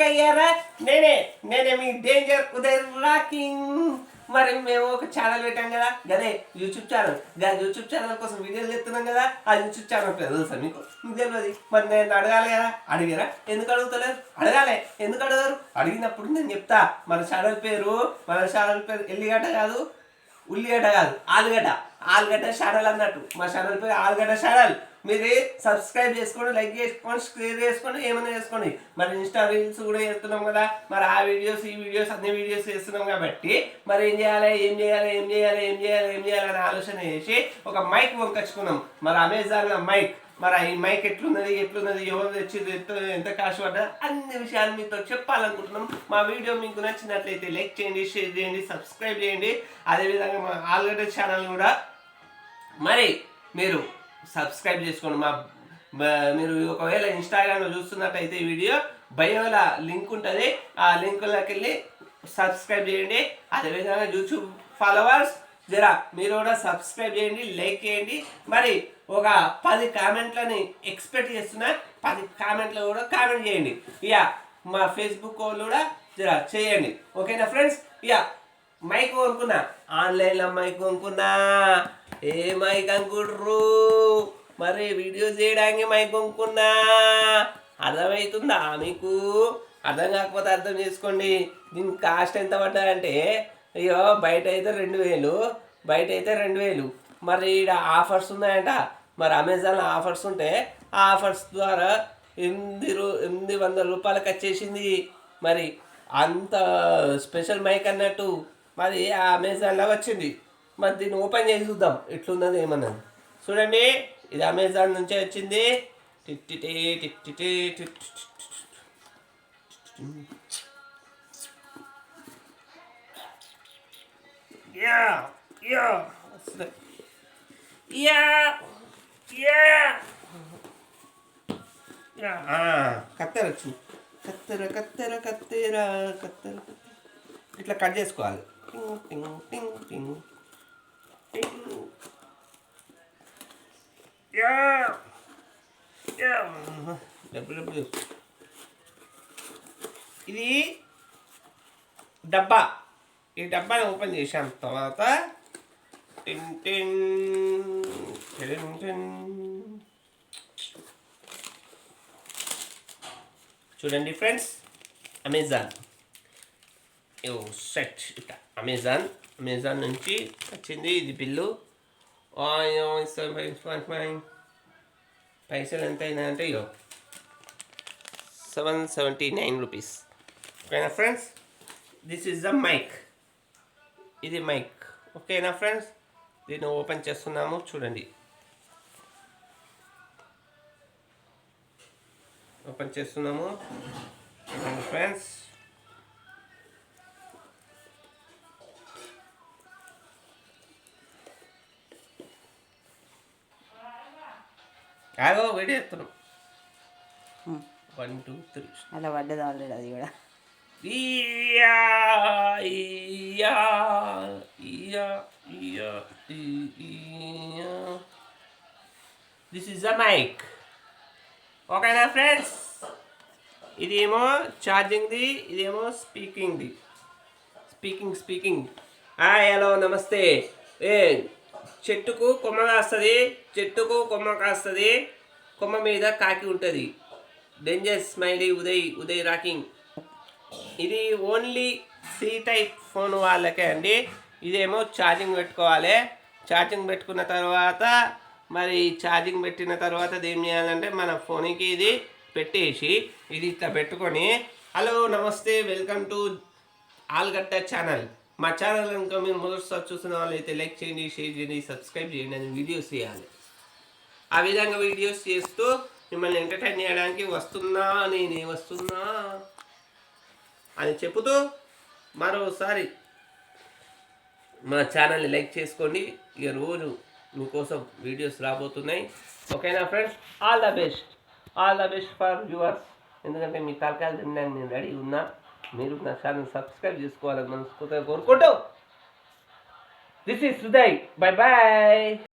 అయ్యారా నేనే నేనే మీ డేంజర్ ఉదయ్ రాకింగ్ మరి మేము ఒక ఛానల్ పెట్టాం కదా? గదే యూట్యూబ్ ఛానల్గా యూట్యూబ్ ఛానల్ కోసం వీడియోలు చేస్తున్నాం కదా? ఆ యూట్యూబ్ ఛానల్ పేరు తెలుసా మీకు? మీకు తెలియదు. మరి నేను అడగాలి కదా? అడిగారా? ఎందుకు అడుగుతలేరు? అడగాలి. ఎందుకు అడగారు? అడిగినప్పుడు నేను చెప్తా. మన ఛానల్ పేరు మన ఛానల్ పేరు ఎల్లిగడ్డ కాదు ఉల్లిగడ్డ కాదు ఆలుగడ్డ. ఆలుగడ్డ ఛానల్ అన్నట్టు. మా ఛానల్ పేరు ఆలుగడ్డ ఛానల్ మీరు సబ్స్క్రైబ్ చేసుకోండి లైక్ చేసుకోండి షేర్ చేసుకోండి ఏమైనా చేసుకోండి మరి ఇన్స్టా రీల్స్ కూడా చేస్తున్నాం కదా. మరి ఆ వీడియోస్ ఈ వీడియోస్ అన్ని వీడియోస్ చేస్తున్నాం కాబట్టి మరి ఏం చేయాలి ఏం చేయాలి ఏం చేయాలి ఏం చేయాలి ఏం చేయాలి అని ఆలోచన చేసి ఒక మైక్ వంకొచ్చుకున్నాం మరి అమెజాన్లో మైక్. మరి ఈ మైక్ ఎట్లున్నది ఎట్లున్నది ఎవరు తెచ్చింది ఎంత ఎంత కాస్ట్ పడ్డా అన్ని విషయాలు మీతో చెప్పాలనుకుంటున్నాం. మా వీడియో మీకు నచ్చినట్లయితే లైక్ చేయండి షేర్ చేయండి సబ్స్క్రైబ్ చేయండి. అదేవిధంగా మా ఆల్రెడీ ఛానల్ కూడా. మరి మీరు సబ్స్క్రైబ్ చేసుకోండి. మా మీరు ఒకవేళ ఇన్స్టాగ్రామ్లో చూస్తున్నట్టయితే ఈ వీడియో బయోలో లింక్ ఉంటుంది. ఆ లింక్లోకి వెళ్ళి సబ్స్క్రైబ్ చేయండి. అదేవిధంగా యూట్యూబ్ ఫాలోవర్స్ జరా మీరు కూడా సబ్స్క్రైబ్ చేయండి లైక్ చేయండి. మరి ఒక పది కామెంట్లని ఎక్స్పెక్ట్ చేస్తున్నా పది కామెంట్లు కూడా కామెంట్ చేయండి. ఇక మా ఫేస్బుక్ వాళ్ళు కూడా జరా చేయండి. ఓకేనా ఫ్రెండ్స్ ఇక మైక్ కొనుక్కున్నా. ఆన్లైన్లో మైక్ కొనుక్కున్నా. ఏ మైక్ అంకుడ్రు మరి వీడియో చేయడానికి మైక్ కొనుక్కున్నా అర్థమవుతుందా మీకు? అర్థం కాకపోతే అర్థం చేసుకోండి. దీని కాస్ట్ ఎంత పడ్డారంటే అయ్యో బయట అయితే రెండు వేలు బయట అయితే రెండు వేలు. మరి ఈడ ఆఫర్స్ ఉన్నాయంట. మరి అమెజాన్లో ఆఫర్స్ ఉంటే ఆ ఆఫర్స్ ద్వారా ఎనిమిది రూ ఎనిమిది వందల రూపాయలకు వచ్చేసింది. మరి అంత స్పెషల్ మైక్ అన్నట్టు. మరి ఆ అమెజాన్లో వచ్చింది. మరి దీన్ని ఓపెన్ చేసి చూద్దాం. ఎట్లున్నది ఏమన్నది. చూడండి ఇది అమెజాన్ నుంచే వచ్చింది. టిట్టిటి టిట్టిటి యా యా. యా యా. కత్తెర వచ్చింది. కత్తెర కత్తెర కత్తెర కత్తెర. ఇట్లా కట్ చేసుకోవాలి. టింగ్ టింగ్ టింగ్ టింగ్ యా యా డబ్బు డబ్బు ఇది డబ్బా ఈ డబ్బాని ఓపెన్ చేసాం తర్వాత టిన్ టిన్ టిన్ టిన్. చూడండి ఫ్రెండ్స్ అమెజాన్ ఓ సెట్ ఇక అమెజాన్ అమెజాన్ నుంచి వచ్చింది ఇది బిల్లు పైసలు ఎంత అయినాయంటే ఇగో సెవెన్ సెవెంటీ నైన్ రూపీస్. ఓకేనా friends? This is the mic ఇది మైక్ ఓకేనా ఫ్రెండ్స్? దీన్ని ఓపెన్ చేస్తున్నాము చూడండి. ఓపెన్ చేస్తున్నాము. ఫ్రెండ్స్. ఆగో వేడి చేస్తున్నాం. వన్ టూ త్రీ అలా పడ్డది ఆల్రెడీ అది కూడా. ఇయా ఇయా ఇయా ఇయా ఇయా దిస్ ఇస్ ద మైక్ ఓకేనా ఫ్రెండ్స్ ఇదేమో ఛార్జింగ్ది ఇదేమో స్పీకింగ్ది స్పీకింగ్ స్పీకింగ్ హాయ్ హలో నమస్తే. ఏ చెట్టుకు కొమ్మ కాస్తుంది చెట్టుకు కొమ్మ కాస్తుంది కొమ్మ మీద కాకి ఉంటుంది. Danger smiley Uday Uday rocking. ఇది ఓన్లీ సి టైప్ ఫోన్ వాళ్ళకే అండి. ఇదేమో ఛార్జింగ్ పెట్టుకోవాలి. ఛార్జింగ్ పెట్టుకున్న తర్వాత మరి ఛార్జింగ్ పెట్టిన తర్వాత ఏం చేయాలంటే మన ఫోన్కి ఇది పెట్టేసి ఇది ఇట్లా పెట్టుకొని హలో నమస్తే వెల్కమ్ టు ఆల్గట్ట ఛానల్ మా ఛానల్ కనుక మీరు మొదటిసారి చూసిన వాళ్ళైతే లైక్ చేయండి షేర్ చేయండి సబ్స్క్రైబ్ చేయండి అని వీడియోస్ చేయాలి. ఆ విధంగా వీడియోస్ చేస్తూ మిమ్మల్ని ఎంటర్టైన్ చేయడానికి వస్తున్నా నేనే వస్తున్నా అని చెబుతూ మరోసారి మా ఛానల్ని లైక్ చేసుకోండి. ఇక రోజు మీకోసం వీడియోస్ రాబోతున్నాయి. ఓకేనా friends all the best all the best for viewers ఎందుకంటే మీ తలకాయలు తినడానికి నేను రెడీ ఉన్నా. మీరు నా ఛానల్ సబ్స్క్రైబ్ చేసుకోవాలని మనస్ఫూర్తిగా కోరుకుంటూ this is Suday bye bye